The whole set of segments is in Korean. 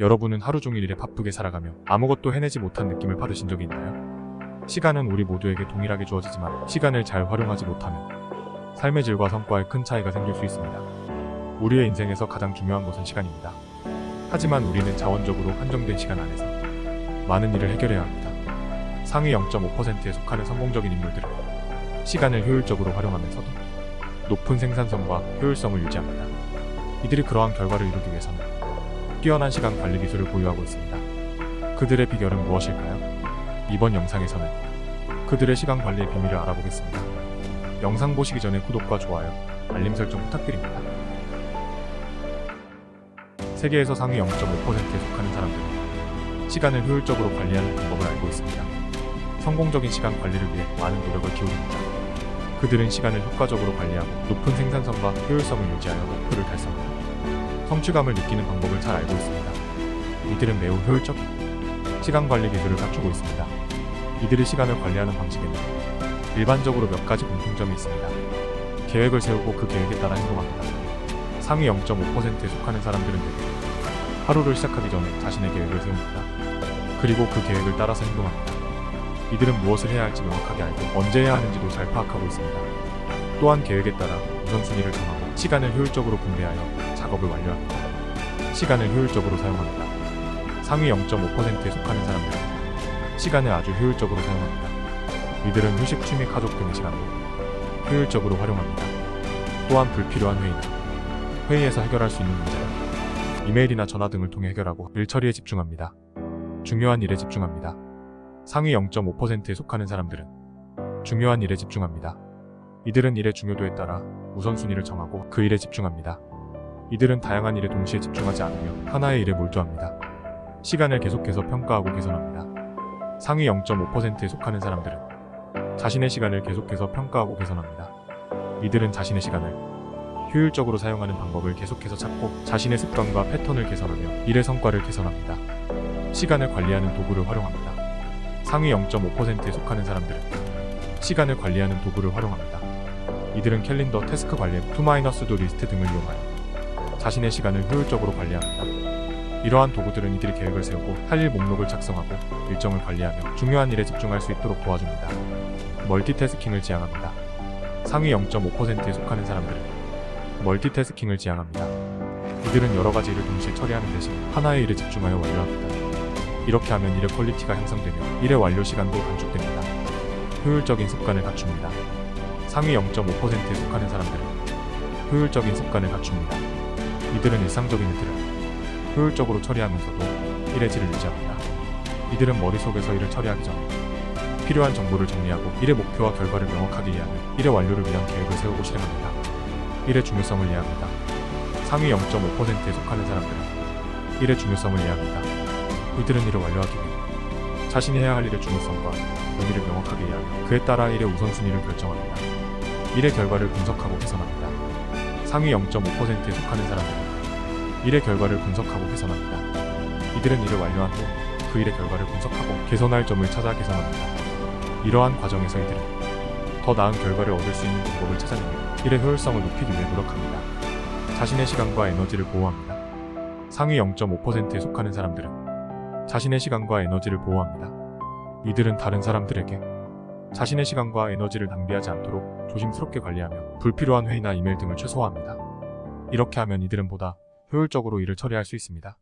여러분은 하루 종일 일에 바쁘게 살아가며 아무것도 해내지 못한 느낌을 받으신 적이 있나요? 시간은 우리 모두에게 동일하게 주어지지만 시간을 잘 활용하지 못하면 삶의 질과 성과에 큰 차이가 생길 수 있습니다. 우리의 인생에서 가장 중요한 것은 시간입니다. 하지만 우리는 자원적으로 한정된 시간 안에서 많은 일을 해결해야 합니다. 상위 0.5%에 속하는 성공적인 인물들은 시간을 효율적으로 활용하면서도 높은 생산성과 효율성을 유지합니다. 이들이 그러한 결과를 이루기 위해서는 뛰어난 시간 관리 기술을 보유하고 있습니다. 그들의 비결은 무엇일까요? 이번 영상에서는 그들의 시간 관리의 비밀을 알아보겠습니다. 영상 보시기 전에 구독과 좋아요, 알림 설정 부탁드립니다. 세계에서 상위 0.5%에 속하는 사람들은 시간을 효율적으로 관리하는 방법을 알고 있습니다. 성공적인 시간 관리를 위해 많은 노력을 기울입니다. 그들은 시간을 효과적으로 관리하고 높은 생산성과 효율성을 유지하여 목표를 달성합니다. 성취감을 느끼는 방법을 잘 알고 있습니다. 이들은 매우 효율적인 시간 관리 기술을 갖추고 있습니다. 이들의 시간을 관리하는 방식에는 일반적으로 몇 가지 공통점이 있습니다. 계획을 세우고 그 계획에 따라 행동합니다. 상위 0.5%에 속하는 사람들은 대개 하루를 시작하기 전에 자신의 계획을 세웁니다. 그리고 그 계획을 따라서 행동합니다. 이들은 무엇을 해야 할지 명확하게 알고 언제 해야 하는지도 잘 파악하고 있습니다. 또한 계획에 따라 우선순위를 정하고 시간을 효율적으로 분배하여 작업을 완료합니다. 시간을 효율적으로 사용합니다. 상위 0.5%에 속하는 사람들은 시간을 아주 효율적으로 사용합니다. 이들은 휴식, 취미, 가족 등의 시간도 효율적으로 활용합니다. 또한 불필요한 회의나 회의에서 해결할 수 있는 문제를 이메일이나 전화 등을 통해 해결하고 일 처리에 집중합니다. 중요한 일에 집중합니다. 상위 0.5%에 속하는 사람들은 중요한 일에 집중합니다. 이들은 일의 중요도에 따라 우선순위를 정하고 그 일에 집중합니다. 이들은 다양한 일에 동시에 집중하지 않으며 하나의 일에 몰두합니다. 시간을 계속해서 평가하고 개선합니다. 상위 0.5%에 속하는 사람들은 자신의 시간을 계속해서 평가하고 개선합니다. 이들은 자신의 시간을 효율적으로 사용하는 방법을 계속해서 찾고 자신의 습관과 패턴을 개선하며 일의 성과를 개선합니다. 시간을 관리하는 도구를 활용합니다. 상위 0.5%에 속하는 사람들은 시간을 관리하는 도구를 활용합니다. 이들은 캘린더, 태스크 관리, 투마이너스도 리스트 등을 이용하여 자신의 시간을 효율적으로 관리합니다. 이러한 도구들은 이들이 계획을 세우고 할 일 목록을 작성하고 일정을 관리하며 중요한 일에 집중할 수 있도록 도와줍니다. 멀티태스킹을 지향합니다. 상위 0.5%에 속하는 사람들은 멀티태스킹을 지향합니다. 이들은 여러 가지 일을 동시에 처리하는 대신 하나의 일에 집중하여 완료합니다. 이렇게 하면 일의 퀄리티가 향상되며 일의 완료 시간도 단축됩니다. 효율적인 습관을 갖춥니다. 상위 0.5%에 속하는 사람들은 효율적인 습관을 갖춥니다. 이들은 일상적인 일들을 효율적으로 처리하면서도 일의 질을 유지합니다. 이들은 머릿속에서 일을 처리하기 전에 필요한 정보를 정리하고 일의 목표와 결과를 명확하게 이해하며 일의 완료를 위한 계획을 세우고 실행합니다. 일의 중요성을 이해합니다. 상위 0.5%에 속하는 사람들은 일의 중요성을 이해합니다. 이들은 일을 완료하기 위해 자신이 해야 할 일의 중요성과 의미를 명확하게 이해하며 그에 따라 일의 우선순위를 결정합니다. 일의 결과를 분석하고 개선합니다. 상위 0.5%에 속하는 사람들은 일의 결과를 분석하고 개선합니다. 이들은 일을 완료한 후 그 일의 결과를 분석하고 개선할 점을 찾아 개선합니다. 이러한 과정에서 이들은 더 나은 결과를 얻을 수 있는 방법을 찾아내며 일의 효율성을 높이기 위해 노력합니다. 자신의 시간과 에너지를 보호합니다. 상위 0.5%에 속하는 사람들은 자신의 시간과 에너지를 보호합니다. 이들은 다른 사람들에게 자신의 시간과 에너지를 낭비하지 않도록 조심스럽게 관리하며 불필요한 회의나 이메일 등을 최소화합니다. 이렇게 하면 이들은 보다 효율적으로 일을 처리할 수 있습니다.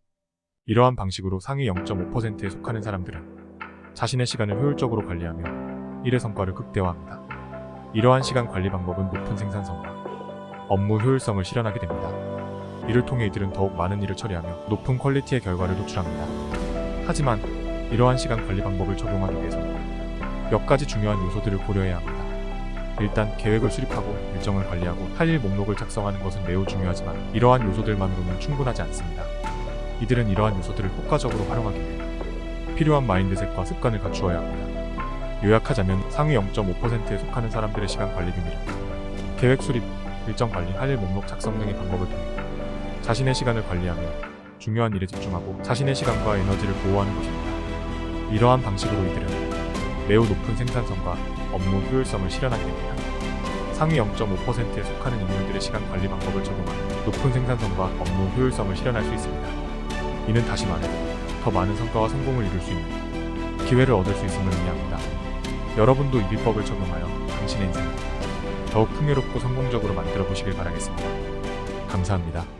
이러한 방식으로 상위 0.5%에 속하는 사람들은 자신의 시간을 효율적으로 관리하며 일의 성과를 극대화합니다. 이러한 시간 관리 방법은 높은 생산성과 업무 효율성을 실현하게 됩니다. 이를 통해 이들은 더욱 많은 일을 처리하며 높은 퀄리티의 결과를 도출합니다. 하지만 이러한 시간 관리 방법을 적용하기 위해서는 몇 가지 중요한 요소들을 고려해야 합니다. 일단 계획을 수립하고 일정을 관리하고 할 일 목록을 작성하는 것은 매우 중요하지만 이러한 요소들만으로는 충분하지 않습니다. 이들은 이러한 요소들을 효과적으로 활용하기 위해 필요한 마인드셋과 습관을 갖추어야 합니다. 요약하자면 상위 0.5%에 속하는 사람들의 시간 관리 비밀은 계획 수립, 일정 관리, 할 일 목록 작성 등의 방법을 통해 자신의 시간을 관리하며 중요한 일에 집중하고 자신의 시간과 에너지를 보호하는 것입니다. 이러한 방식으로 이들은 매우 높은 생산성과 업무 효율성을 실현하게 됩니다. 상위 0.5%에 속하는 인물들의 시간 관리 방법을 적용하면 높은 생산성과 업무 효율성을 실현할 수 있습니다. 이는 다시 말해 더 많은 성과와 성공을 이룰 수 있는 기회를 얻을 수 있음을 의미합니다. 여러분도 이 비법을 적용하여 당신의 인생을 더욱 풍요롭고 성공적으로 만들어 보시길 바라겠습니다. 감사합니다.